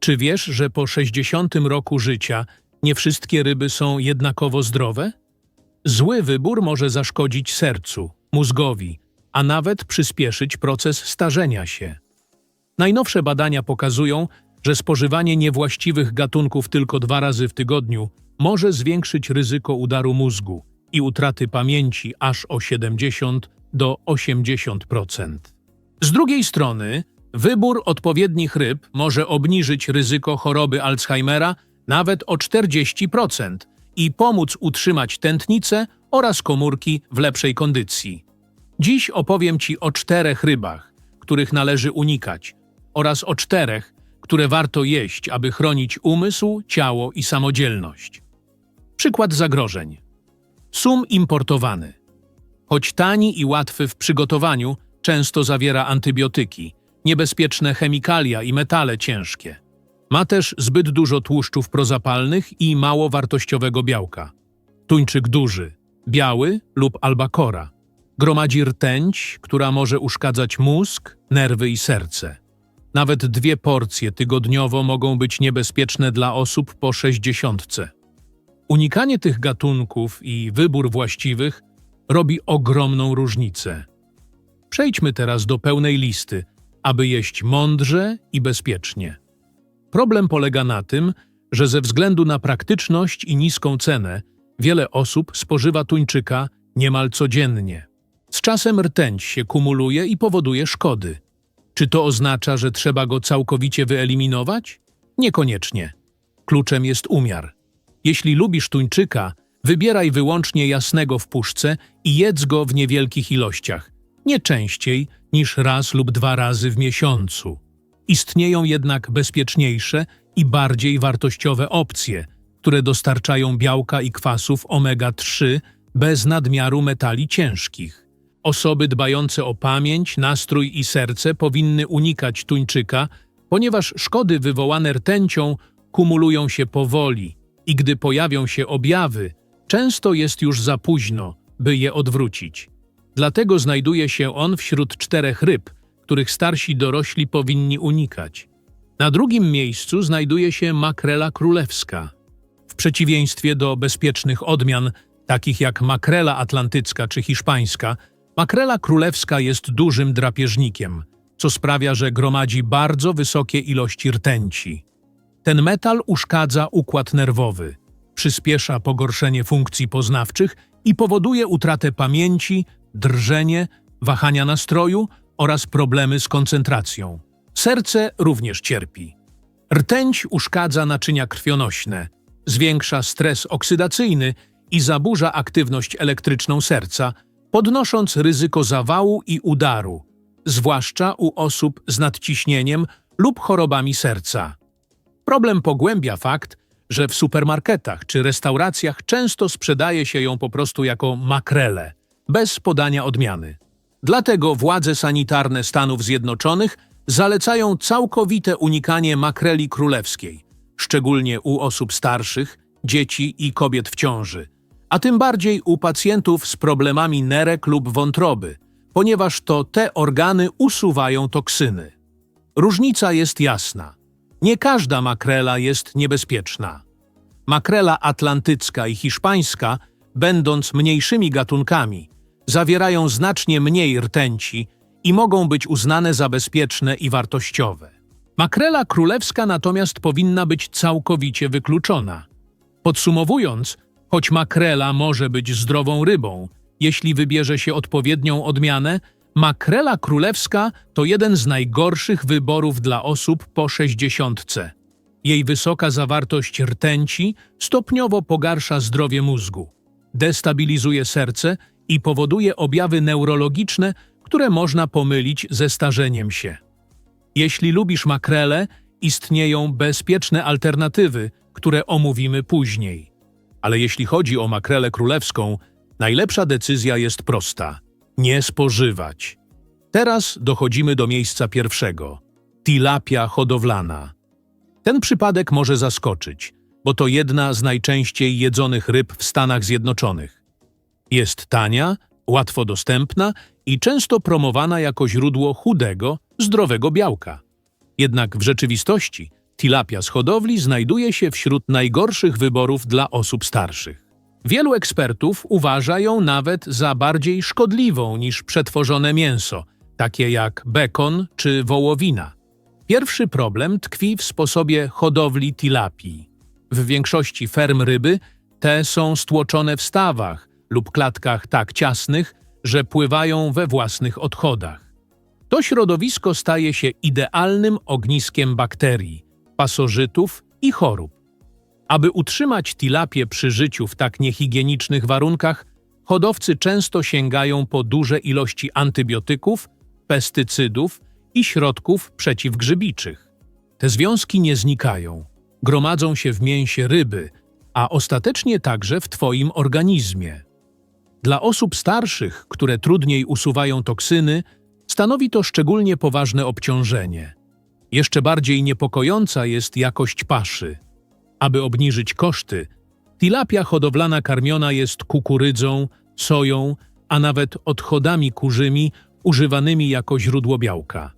Czy wiesz, że po 60 roku życia nie wszystkie ryby są jednakowo zdrowe? Zły wybór może zaszkodzić sercu, mózgowi, a nawet przyspieszyć proces starzenia się. Najnowsze badania pokazują, że spożywanie niewłaściwych gatunków tylko dwa razy w tygodniu może zwiększyć ryzyko udaru mózgu i utraty pamięci aż o 70 do 80%. Z drugiej strony, wybór odpowiednich ryb może obniżyć ryzyko choroby Alzheimera nawet o 40% i pomóc utrzymać tętnicę oraz komórki w lepszej kondycji. Dziś opowiem Ci o czterech rybach, których należy unikać, oraz o czterech, które warto jeść, aby chronić umysł, ciało i samodzielność. Przykład zagrożeń. Sum importowany. Choć tani i łatwy w przygotowaniu, często zawiera antybiotyki, niebezpieczne chemikalia i metale ciężkie. Ma też zbyt dużo tłuszczów prozapalnych i mało wartościowego białka. Tuńczyk duży, biały lub albakora. Gromadzi rtęć, która może uszkadzać mózg, nerwy i serce. Nawet dwie porcje tygodniowo mogą być niebezpieczne dla osób po sześćdziesiątce. Unikanie tych gatunków i wybór właściwych robi ogromną różnicę. Przejdźmy teraz do pełnej listy, aby jeść mądrze i bezpiecznie. Problem polega na tym, że ze względu na praktyczność i niską cenę wiele osób spożywa tuńczyka niemal codziennie. Z czasem rtęć się kumuluje i powoduje szkody. Czy to oznacza, że trzeba go całkowicie wyeliminować? Niekoniecznie. Kluczem jest umiar. Jeśli lubisz tuńczyka, wybieraj wyłącznie jasnego w puszce i jedz go w niewielkich ilościach, nie częściej niż raz lub dwa razy w miesiącu. Istnieją jednak bezpieczniejsze i bardziej wartościowe opcje, które dostarczają białka i kwasów omega-3 bez nadmiaru metali ciężkich. Osoby dbające o pamięć, nastrój i serce powinny unikać tuńczyka, ponieważ szkody wywołane rtęcią kumulują się powoli i gdy pojawią się objawy, często jest już za późno, by je odwrócić. Dlatego znajduje się on wśród czterech ryb, których starsi dorośli powinni unikać. Na drugim miejscu znajduje się makrela królewska. W przeciwieństwie do bezpiecznych odmian, takich jak makrela atlantycka czy hiszpańska, makrela królewska jest dużym drapieżnikiem, co sprawia, że gromadzi bardzo wysokie ilości rtęci. Ten metal uszkadza układ nerwowy, przyspiesza pogorszenie funkcji poznawczych i powoduje utratę pamięci, drżenie, wahania nastroju oraz problemy z koncentracją. Serce również cierpi. Rtęć uszkadza naczynia krwionośne, zwiększa stres oksydacyjny i zaburza aktywność elektryczną serca, podnosząc ryzyko zawału i udaru, zwłaszcza u osób z nadciśnieniem lub chorobami serca. Problem pogłębia fakt, że w supermarketach czy restauracjach często sprzedaje się ją po prostu jako makrele, bez podania odmiany. Dlatego władze sanitarne Stanów Zjednoczonych zalecają całkowite unikanie makreli królewskiej, szczególnie u osób starszych, dzieci i kobiet w ciąży, a tym bardziej u pacjentów z problemami nerek lub wątroby, ponieważ to te organy usuwają toksyny. Różnica jest jasna. Nie każda makrela jest niebezpieczna. Makrela atlantycka i hiszpańska, będąc mniejszymi gatunkami, zawierają znacznie mniej rtęci i mogą być uznane za bezpieczne i wartościowe. Makrela królewska natomiast powinna być całkowicie wykluczona. Podsumowując, choć makrela może być zdrową rybą, jeśli wybierze się odpowiednią odmianę, makrela królewska to jeden z najgorszych wyborów dla osób po sześćdziesiątce. Jej wysoka zawartość rtęci stopniowo pogarsza zdrowie mózgu, destabilizuje serce i powoduje objawy neurologiczne, które można pomylić ze starzeniem się. Jeśli lubisz makrele, istnieją bezpieczne alternatywy, które omówimy później. Ale jeśli chodzi o makrelę królewską, najlepsza decyzja jest prosta – nie spożywać. Teraz dochodzimy do miejsca pierwszego – tilapia hodowlana. Ten przypadek może zaskoczyć, bo to jedna z najczęściej jedzonych ryb w Stanach Zjednoczonych. Jest tania, łatwo dostępna i często promowana jako źródło chudego, zdrowego białka. Jednak w rzeczywistości tilapia z hodowli znajduje się wśród najgorszych wyborów dla osób starszych. Wielu ekspertów uważa ją nawet za bardziej szkodliwą niż przetworzone mięso, takie jak bekon czy wołowina. Pierwszy problem tkwi w sposobie hodowli tilapii. W większości ferm ryby te są stłoczone w stawach lub klatkach tak ciasnych, że pływają we własnych odchodach. To środowisko staje się idealnym ogniskiem bakterii, pasożytów i chorób. Aby utrzymać tilapie przy życiu w tak niehigienicznych warunkach, hodowcy często sięgają po duże ilości antybiotyków, pestycydów i środków przeciwgrzybiczych. Te związki nie znikają, gromadzą się w mięsie ryby, a ostatecznie także w Twoim organizmie. Dla osób starszych, które trudniej usuwają toksyny, stanowi to szczególnie poważne obciążenie. Jeszcze bardziej niepokojąca jest jakość paszy. Aby obniżyć koszty, tilapia hodowlana karmiona jest kukurydzą, soją, a nawet odchodami kurzymi używanymi jako źródło białka.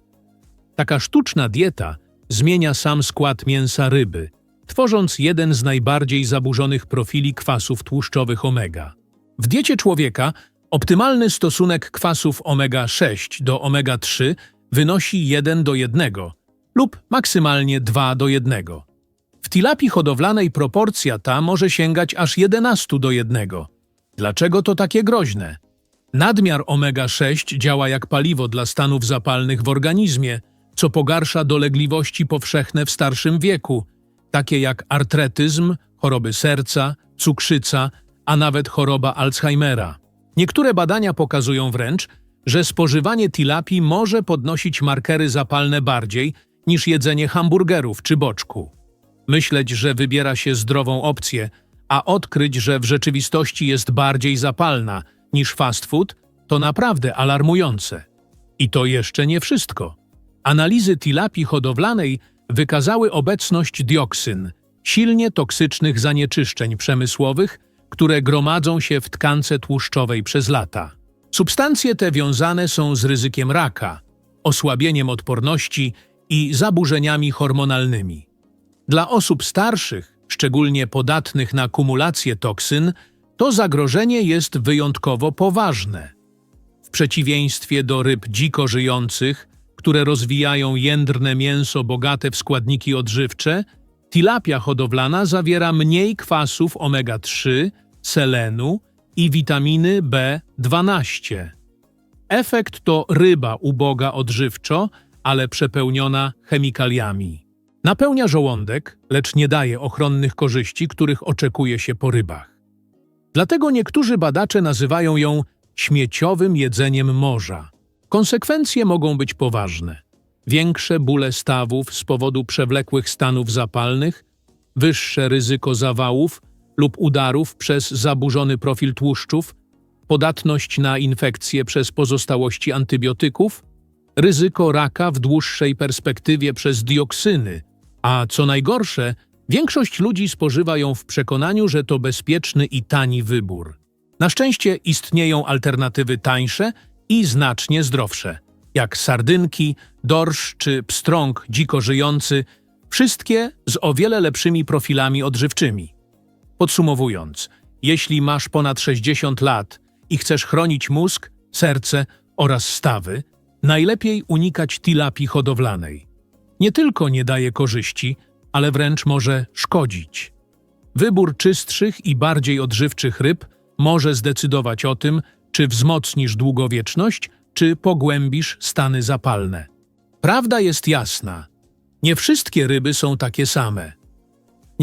Taka sztuczna dieta zmienia sam skład mięsa ryby, tworząc jeden z najbardziej zaburzonych profili kwasów tłuszczowych omega. W diecie człowieka optymalny stosunek kwasów omega-6 do omega-3 wynosi 1 do 1 lub maksymalnie 2 do 1. W tilapii hodowlanej proporcja ta może sięgać aż 11 do 1. Dlaczego to takie groźne? Nadmiar omega-6 działa jak paliwo dla stanów zapalnych w organizmie, co pogarsza dolegliwości powszechne w starszym wieku, takie jak artretyzm, choroby serca, cukrzyca, a nawet choroba Alzheimera. Niektóre badania pokazują wręcz, że spożywanie tilapii może podnosić markery zapalne bardziej niż jedzenie hamburgerów czy boczku. Myśleć, że wybiera się zdrową opcję, a odkryć, że w rzeczywistości jest bardziej zapalna niż fast food, to naprawdę alarmujące. I to jeszcze nie wszystko. Analizy tilapii hodowlanej wykazały obecność dioksyn, silnie toksycznych zanieczyszczeń przemysłowych, które gromadzą się w tkance tłuszczowej przez lata. Substancje te wiązane są z ryzykiem raka, osłabieniem odporności i zaburzeniami hormonalnymi. Dla osób starszych, szczególnie podatnych na kumulację toksyn, to zagrożenie jest wyjątkowo poważne. W przeciwieństwie do ryb dziko żyjących, które rozwijają jędrne mięso bogate w składniki odżywcze, tilapia hodowlana zawiera mniej kwasów omega-3, selenu i witaminy B12. Efekt to ryba uboga odżywczo, ale przepełniona chemikaliami. Napełnia żołądek, lecz nie daje ochronnych korzyści, których oczekuje się po rybach. Dlatego niektórzy badacze nazywają ją śmieciowym jedzeniem morza. Konsekwencje mogą być poważne. Większe bóle stawów z powodu przewlekłych stanów zapalnych, wyższe ryzyko zawałów lub udarów przez zaburzony profil tłuszczów, podatność na infekcje przez pozostałości antybiotyków, ryzyko raka w dłuższej perspektywie przez dioksyny, a co najgorsze, większość ludzi spożywa ją w przekonaniu, że to bezpieczny i tani wybór. Na szczęście istnieją alternatywy tańsze i znacznie zdrowsze, jak sardynki, dorsz czy pstrąg dziko żyjący, wszystkie z o wiele lepszymi profilami odżywczymi. Podsumowując, jeśli masz ponad 60 lat i chcesz chronić mózg, serce oraz stawy, najlepiej unikać tilapii hodowlanej. Nie tylko nie daje korzyści, ale wręcz może szkodzić. Wybór czystszych i bardziej odżywczych ryb może zdecydować o tym, czy wzmocnisz długowieczność, czy pogłębisz stany zapalne. Prawda jest jasna. Nie wszystkie ryby są takie same.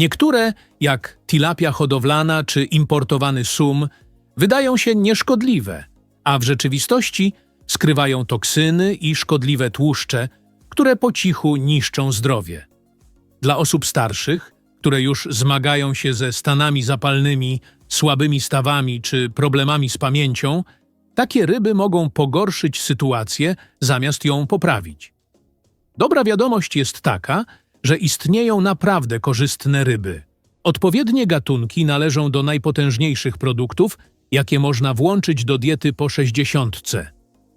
Niektóre, jak tilapia hodowlana czy importowany sum, wydają się nieszkodliwe, a w rzeczywistości skrywają toksyny i szkodliwe tłuszcze, które po cichu niszczą zdrowie. Dla osób starszych, które już zmagają się ze stanami zapalnymi, słabymi stawami czy problemami z pamięcią, takie ryby mogą pogorszyć sytuację zamiast ją poprawić. Dobra wiadomość jest taka, że istnieją naprawdę korzystne ryby. Odpowiednie gatunki należą do najpotężniejszych produktów, jakie można włączyć do diety po 60.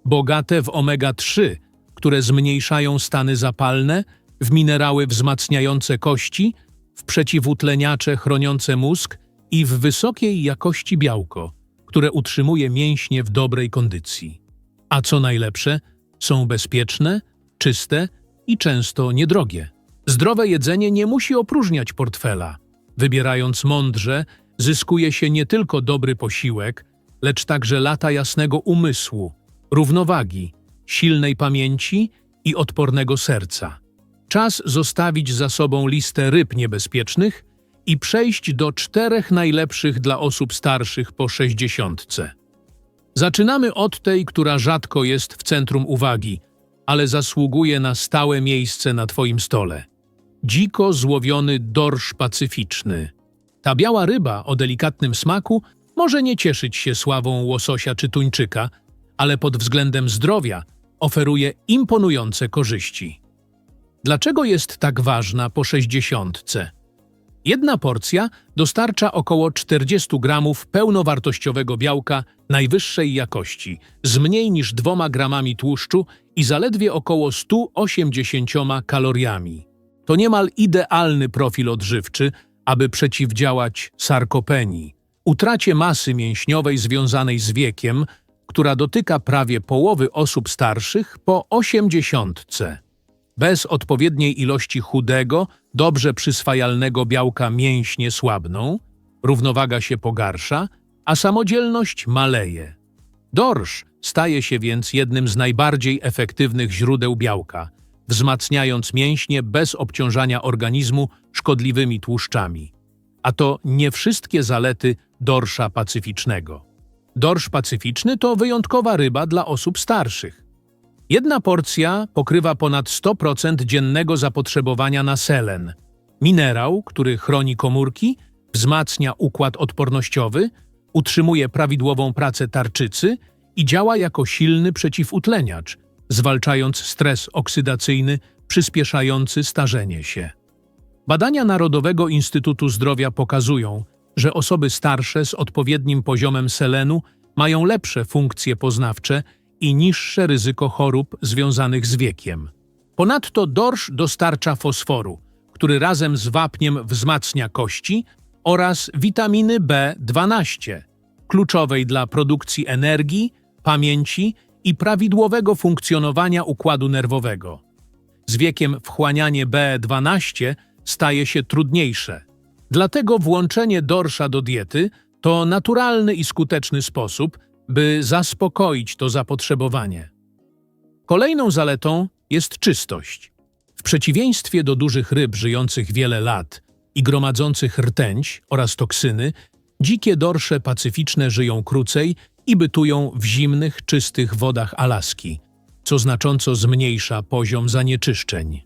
Bogate w omega-3, które zmniejszają stany zapalne, w minerały wzmacniające kości, w przeciwutleniacze chroniące mózg i w wysokiej jakości białko, które utrzymuje mięśnie w dobrej kondycji. A co najlepsze, są bezpieczne, czyste i często niedrogie. Zdrowe jedzenie nie musi opróżniać portfela. Wybierając mądrze, zyskuje się nie tylko dobry posiłek, lecz także lata jasnego umysłu, równowagi, silnej pamięci i odpornego serca. Czas zostawić za sobą listę ryb niebezpiecznych i przejść do czterech najlepszych dla osób starszych po sześćdziesiątce. Zaczynamy od tej, która rzadko jest w centrum uwagi, ale zasługuje na stałe miejsce na Twoim stole. Dziko złowiony dorsz pacyficzny. Ta biała ryba o delikatnym smaku może nie cieszyć się sławą łososia czy tuńczyka, ale pod względem zdrowia oferuje imponujące korzyści. Dlaczego jest tak ważna po sześćdziesiątce? Jedna porcja dostarcza około 40 gramów pełnowartościowego białka najwyższej jakości, z mniej niż 2 gramami tłuszczu i zaledwie około 180 kaloriami. To niemal idealny profil odżywczy, aby przeciwdziałać sarkopenii, utracie masy mięśniowej związanej z wiekiem, która dotyka prawie połowy osób starszych po osiemdziesiątce. Bez odpowiedniej ilości chudego, dobrze przyswajalnego białka mięśnie słabną, równowaga się pogarsza, a samodzielność maleje. Dorsz staje się więc jednym z najbardziej efektywnych źródeł białka, wzmacniając mięśnie bez obciążania organizmu szkodliwymi tłuszczami. A to nie wszystkie zalety dorsza pacyficznego. Dorsz pacyficzny to wyjątkowa ryba dla osób starszych. Jedna porcja pokrywa ponad 100% dziennego zapotrzebowania na selen, minerał, który chroni komórki, wzmacnia układ odpornościowy, utrzymuje prawidłową pracę tarczycy i działa jako silny przeciwutleniacz, zwalczając stres oksydacyjny przyspieszający starzenie się. Badania Narodowego Instytutu Zdrowia pokazują, że osoby starsze z odpowiednim poziomem selenu mają lepsze funkcje poznawcze i niższe ryzyko chorób związanych z wiekiem. Ponadto dorsz dostarcza fosforu, który razem z wapniem wzmacnia kości oraz witaminy B12, kluczowej dla produkcji energii, pamięci i prawidłowego funkcjonowania układu nerwowego. Z wiekiem wchłanianie B12 staje się trudniejsze. Dlatego włączenie dorsza do diety to naturalny i skuteczny sposób, by zaspokoić to zapotrzebowanie. Kolejną zaletą jest czystość. W przeciwieństwie do dużych ryb żyjących wiele lat i gromadzących rtęć oraz toksyny, dzikie dorsze pacyficzne żyją krócej i bytują w zimnych, czystych wodach Alaski, co znacząco zmniejsza poziom zanieczyszczeń.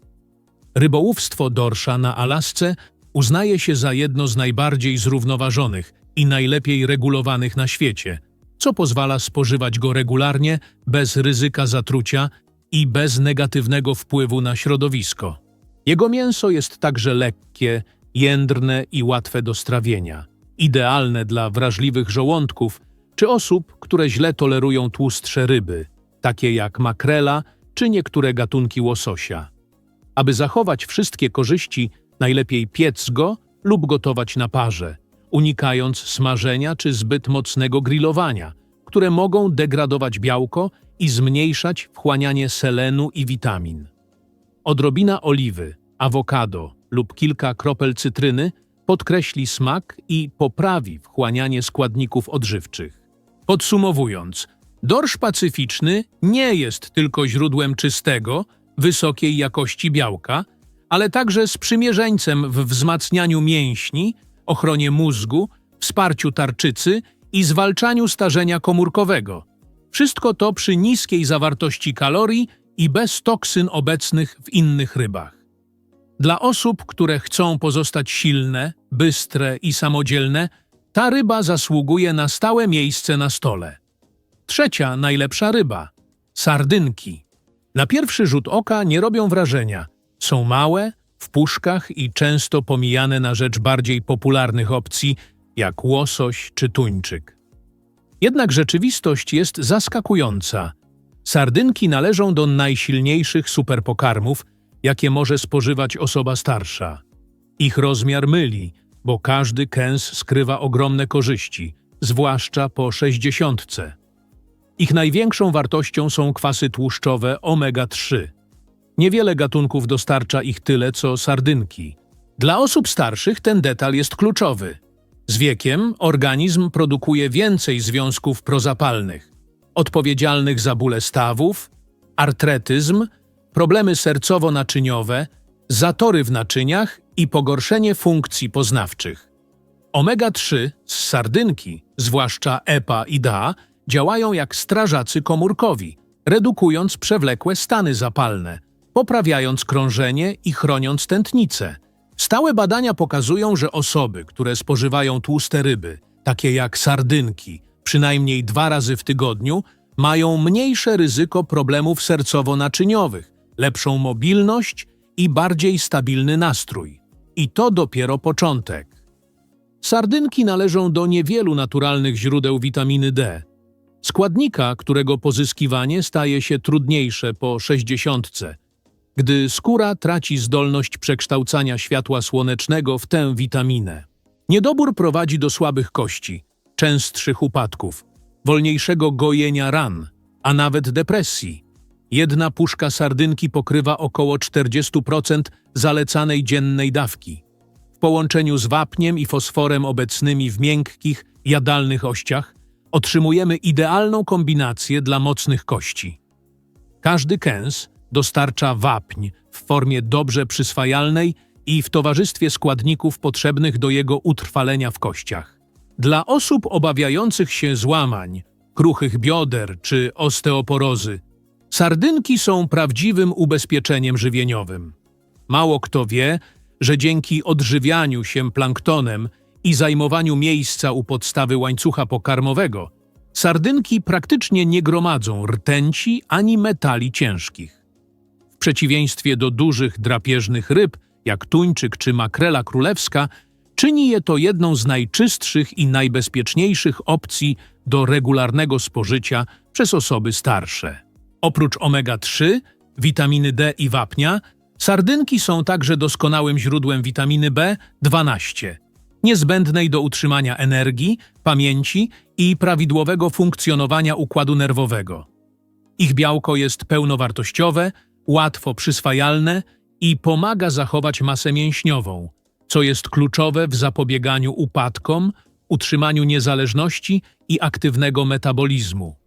Rybołówstwo dorsza na Alasce uznaje się za jedno z najbardziej zrównoważonych i najlepiej regulowanych na świecie, co pozwala spożywać go regularnie, bez ryzyka zatrucia i bez negatywnego wpływu na środowisko. Jego mięso jest także lekkie, jędrne i łatwe do strawienia, idealne dla wrażliwych żołądków czy osób, które źle tolerują tłustsze ryby, takie jak makrela czy niektóre gatunki łososia. Aby zachować wszystkie korzyści, najlepiej piec go lub gotować na parze, unikając smażenia czy zbyt mocnego grillowania, które mogą degradować białko i zmniejszać wchłanianie selenu i witamin. Odrobina oliwy, awokado lub kilka kropel cytryny podkreśli smak i poprawi wchłanianie składników odżywczych. Podsumowując, dorsz pacyficzny nie jest tylko źródłem czystego, wysokiej jakości białka, ale także sprzymierzeńcem w wzmacnianiu mięśni, ochronie mózgu, wsparciu tarczycy i zwalczaniu starzenia komórkowego. Wszystko to przy niskiej zawartości kalorii i bez toksyn obecnych w innych rybach. Dla osób, które chcą pozostać silne, bystre i samodzielne, ta ryba zasługuje na stałe miejsce na stole. Trzecia najlepsza ryba sardynki. Na pierwszy rzut oka nie robią wrażenia. Są małe, w puszkach i często pomijane na rzecz bardziej popularnych opcji, jak łosoś czy tuńczyk. Jednak rzeczywistość jest zaskakująca. Sardynki należą do najsilniejszych superpokarmów, jakie może spożywać osoba starsza. Ich rozmiar myli, bo każdy kęs skrywa ogromne korzyści, zwłaszcza po sześćdziesiątce. Ich największą wartością są kwasy tłuszczowe omega-3. Niewiele gatunków dostarcza ich tyle, co sardynki. Dla osób starszych ten detal jest kluczowy. Z wiekiem organizm produkuje więcej związków prozapalnych, odpowiedzialnych za bóle stawów, artretyzm, problemy sercowo-naczyniowe, zatory w naczyniach i pogorszenie funkcji poznawczych. Omega-3 z sardynki, zwłaszcza EPA i DA, działają jak strażacy komórkowi, redukując przewlekłe stany zapalne, poprawiając krążenie i chroniąc tętnicę. Stałe badania pokazują, że osoby, które spożywają tłuste ryby, takie jak sardynki, przynajmniej dwa razy w tygodniu, mają mniejsze ryzyko problemów sercowo-naczyniowych, lepszą mobilność i bardziej stabilny nastrój. I to dopiero początek. Sardynki należą do niewielu naturalnych źródeł witaminy D. Składnika, którego pozyskiwanie staje się trudniejsze po 60, gdy skóra traci zdolność przekształcania światła słonecznego w tę witaminę. Niedobór prowadzi do słabych kości, częstszych upadków, wolniejszego gojenia ran, a nawet depresji. Jedna puszka sardynki pokrywa około 40% zalecanej dziennej dawki. W połączeniu z wapniem i fosforem obecnymi w miękkich, jadalnych ościach otrzymujemy idealną kombinację dla mocnych kości. Każdy kęs dostarcza wapń w formie dobrze przyswajalnej i w towarzystwie składników potrzebnych do jego utrwalenia w kościach. Dla osób obawiających się złamań, kruchych bioder czy osteoporozy, sardynki są prawdziwym ubezpieczeniem żywieniowym. Mało kto wie, że dzięki odżywianiu się planktonem i zajmowaniu miejsca u podstawy łańcucha pokarmowego, sardynki praktycznie nie gromadzą rtęci ani metali ciężkich. W przeciwieństwie do dużych drapieżnych ryb, jak tuńczyk czy makrela królewska, czyni je to jedną z najczystszych i najbezpieczniejszych opcji do regularnego spożycia przez osoby starsze. Oprócz omega-3, witaminy D i wapnia, sardynki są także doskonałym źródłem witaminy B12, niezbędnej do utrzymania energii, pamięci i prawidłowego funkcjonowania układu nerwowego. Ich białko jest pełnowartościowe, łatwo przyswajalne i pomaga zachować masę mięśniową, co jest kluczowe w zapobieganiu upadkom, utrzymaniu niezależności i aktywnego metabolizmu.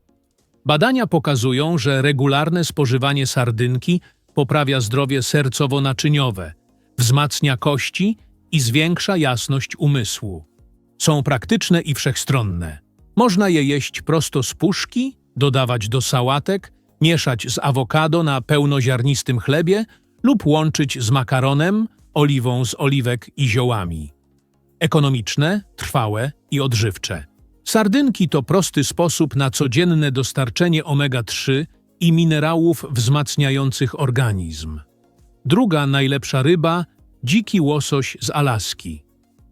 Badania pokazują, że regularne spożywanie sardynki poprawia zdrowie sercowo-naczyniowe, wzmacnia kości i zwiększa jasność umysłu. Są praktyczne i wszechstronne. Można je jeść prosto z puszki, dodawać do sałatek, mieszać z awokado na pełnoziarnistym chlebie lub łączyć z makaronem, oliwą z oliwek i ziołami. Ekonomiczne, trwałe i odżywcze. Sardynki to prosty sposób na codzienne dostarczenie omega-3 i minerałów wzmacniających organizm. Druga najlepsza ryba dziki łosoś z Alaski.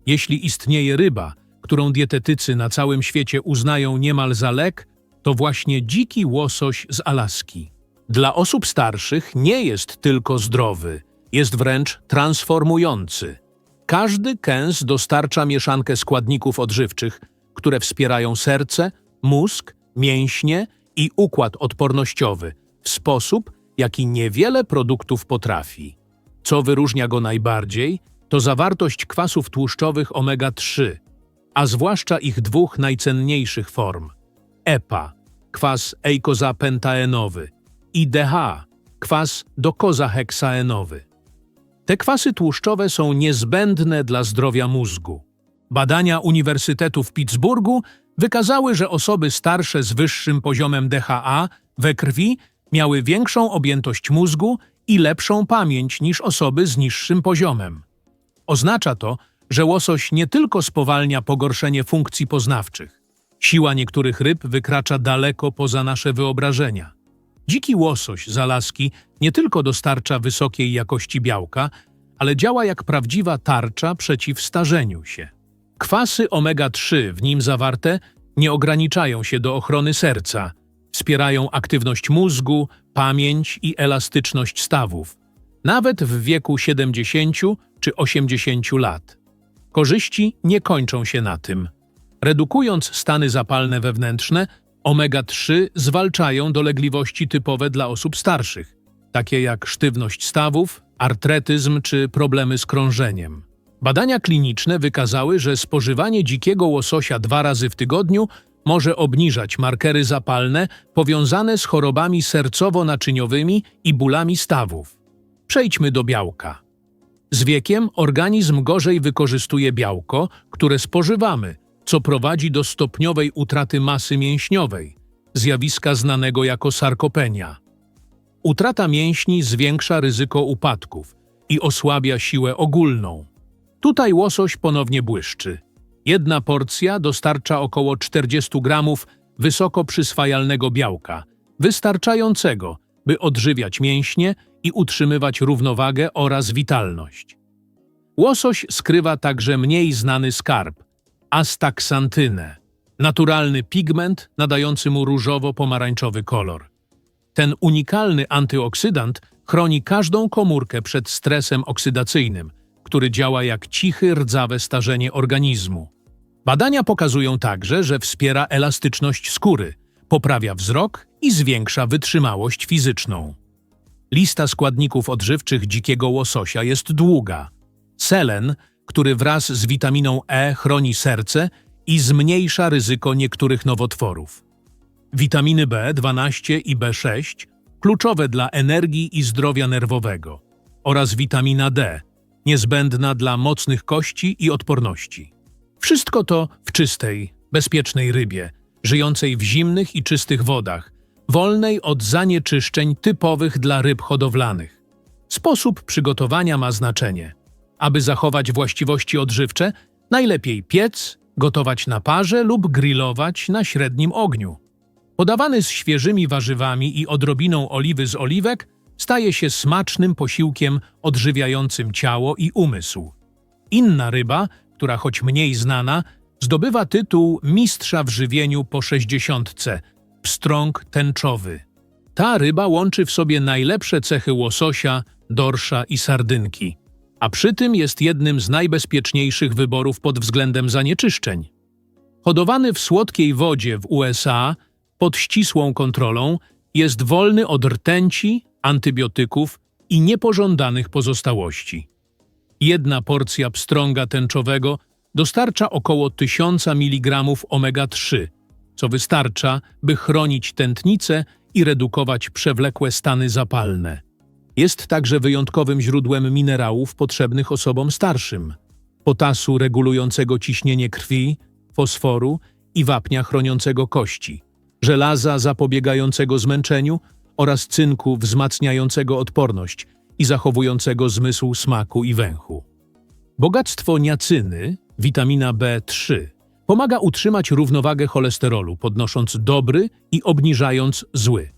Jeśli istnieje ryba, którą dietetycy na całym świecie uznają niemal za lek, to właśnie dziki łosoś z Alaski. Dla osób starszych nie jest tylko zdrowy, jest wręcz transformujący. Każdy kęs dostarcza mieszankę składników odżywczych, które wspierają serce, mózg, mięśnie i układ odpornościowy w sposób, jaki niewiele produktów potrafi. Co wyróżnia go najbardziej, to zawartość kwasów tłuszczowych omega-3, a zwłaszcza ich dwóch najcenniejszych form EPA, kwas eikozapentaenowy i DH, kwas dokozaheksaenowy. Te kwasy tłuszczowe są niezbędne dla zdrowia mózgu. Badania Uniwersytetu w Pittsburghu wykazały, że osoby starsze z wyższym poziomem DHA we krwi miały większą objętość mózgu i lepszą pamięć niż osoby z niższym poziomem. Oznacza to, że łosoś nie tylko spowalnia pogorszenie funkcji poznawczych. Siła niektórych ryb wykracza daleko poza nasze wyobrażenia. Dziki łosoś z Alaski nie tylko dostarcza wysokiej jakości białka, ale działa jak prawdziwa tarcza przeciw starzeniu się. Kwasy omega-3 w nim zawarte nie ograniczają się do ochrony serca, wspierają aktywność mózgu, pamięć i elastyczność stawów. nawet w wieku 70 czy 80 lat. Korzyści nie kończą się na tym. Redukując stany zapalne wewnętrzne, omega-3 zwalczają dolegliwości typowe dla osób starszych, takie jak sztywność stawów, artretyzm czy problemy z krążeniem. Badania kliniczne wykazały, że spożywanie dzikiego łososia dwa razy w tygodniu może obniżać markery zapalne powiązane z chorobami sercowo-naczyniowymi i bólami stawów. Przejdźmy do białka. Z wiekiem organizm gorzej wykorzystuje białko, które spożywamy, co prowadzi do stopniowej utraty masy mięśniowej, zjawiska znanego jako sarkopenia. Utrata mięśni zwiększa ryzyko upadków i osłabia siłę ogólną. Tutaj łosoś ponownie błyszczy. Jedna porcja dostarcza około 40 gramów wysoko przyswajalnego białka, wystarczającego, by odżywiać mięśnie i utrzymywać równowagę oraz witalność. Łosoś skrywa także mniej znany skarb astaksantynę, naturalny pigment nadający mu różowo-pomarańczowy kolor. Ten unikalny antyoksydant chroni każdą komórkę przed stresem oksydacyjnym, który działa jak cichy, rdzawe starzenie organizmu. Badania pokazują także, że wspiera elastyczność skóry, poprawia wzrok i zwiększa wytrzymałość fizyczną. Lista składników odżywczych dzikiego łososia jest długa. Selen, który wraz z witaminą E chroni serce i zmniejsza ryzyko niektórych nowotworów. Witaminy B12 i B6 kluczowe dla energii i zdrowia nerwowego oraz witamina D niezbędna dla mocnych kości i odporności. Wszystko to w czystej, bezpiecznej rybie, żyjącej w zimnych i czystych wodach, wolnej od zanieczyszczeń typowych dla ryb hodowlanych. Sposób przygotowania ma znaczenie. Aby zachować właściwości odżywcze, najlepiej piec, gotować na parze lub grillować na średnim ogniu. Podawany z świeżymi warzywami i odrobiną oliwy z oliwek, staje się smacznym posiłkiem odżywiającym ciało i umysł. Inna ryba, która choć mniej znana, zdobywa tytuł mistrza w żywieniu po sześćdziesiątce – pstrąg tęczowy. Ta ryba łączy w sobie najlepsze cechy łososia, dorsza i sardynki, a przy tym jest jednym z najbezpieczniejszych wyborów pod względem zanieczyszczeń. Hodowany w słodkiej wodzie w USA pod ścisłą kontrolą, jest wolny od rtęci, antybiotyków i niepożądanych pozostałości. Jedna porcja pstrąga tęczowego dostarcza około 1000 mg omega-3, co wystarcza, by chronić tętnicę i redukować przewlekłe stany zapalne. Jest także wyjątkowym źródłem minerałów potrzebnych osobom starszym, potasu regulującego ciśnienie krwi, fosforu i wapnia chroniącego kości, żelaza zapobiegającego zmęczeniu oraz cynku wzmacniającego odporność i zachowującego zmysł smaku i węchu. Bogactwo niacyny, witamina B3, pomaga utrzymać równowagę cholesterolu, podnosząc dobry i obniżając zły.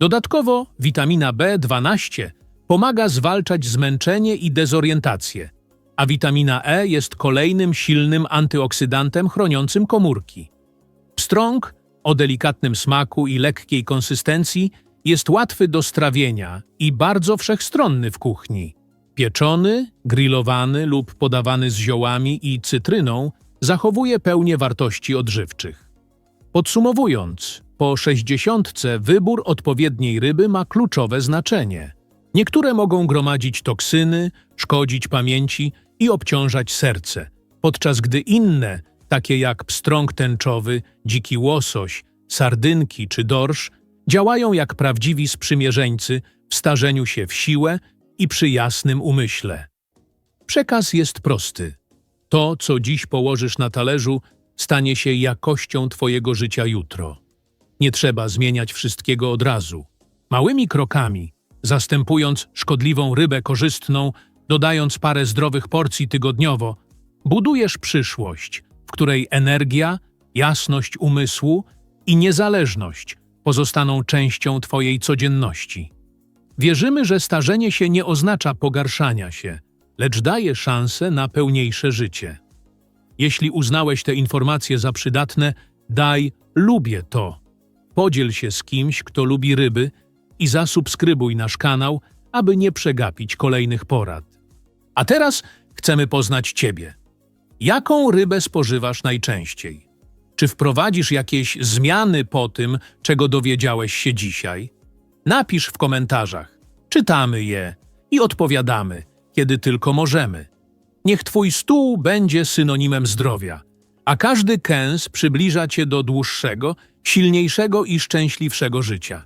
Dodatkowo witamina B12 pomaga zwalczać zmęczenie i dezorientację, a witamina E jest kolejnym silnym antyoksydantem chroniącym komórki. Pstrąg o delikatnym smaku i lekkiej konsystencji jest łatwy do strawienia i bardzo wszechstronny w kuchni. Pieczony, grillowany lub podawany z ziołami i cytryną zachowuje pełnię wartości odżywczych. Podsumowując, po sześćdziesiątce wybór odpowiedniej ryby ma kluczowe znaczenie. Niektóre mogą gromadzić toksyny, szkodzić pamięci i obciążać serce, podczas gdy inne, takie jak pstrąg tęczowy, dziki łosoś, sardynki czy dorsz, działają jak prawdziwi sprzymierzeńcy w starzeniu się w siłę i przy jasnym umyśle. Przekaz jest prosty. To, co dziś położysz na talerzu, stanie się jakością Twojego życia jutro. Nie trzeba zmieniać wszystkiego od razu. Małymi krokami, zastępując szkodliwą rybę korzystną, dodając parę zdrowych porcji tygodniowo, budujesz przyszłość, w której energia, jasność umysłu i niezależność pozostaną częścią Twojej codzienności. Wierzymy, że starzenie się nie oznacza pogarszania się, lecz daje szansę na pełniejsze życie. Jeśli uznałeś te informacje za przydatne, daj lubię to. Podziel się z kimś, kto lubi ryby i zasubskrybuj nasz kanał, aby nie przegapić kolejnych porad. A teraz chcemy poznać Ciebie. Jaką rybę spożywasz najczęściej? Czy wprowadzisz jakieś zmiany po tym, czego dowiedziałeś się dzisiaj? Napisz w komentarzach. Czytamy je i odpowiadamy, kiedy tylko możemy. Niech Twój stół będzie synonimem zdrowia, a każdy kęs przybliża Cię do dłuższego, silniejszego i szczęśliwszego życia.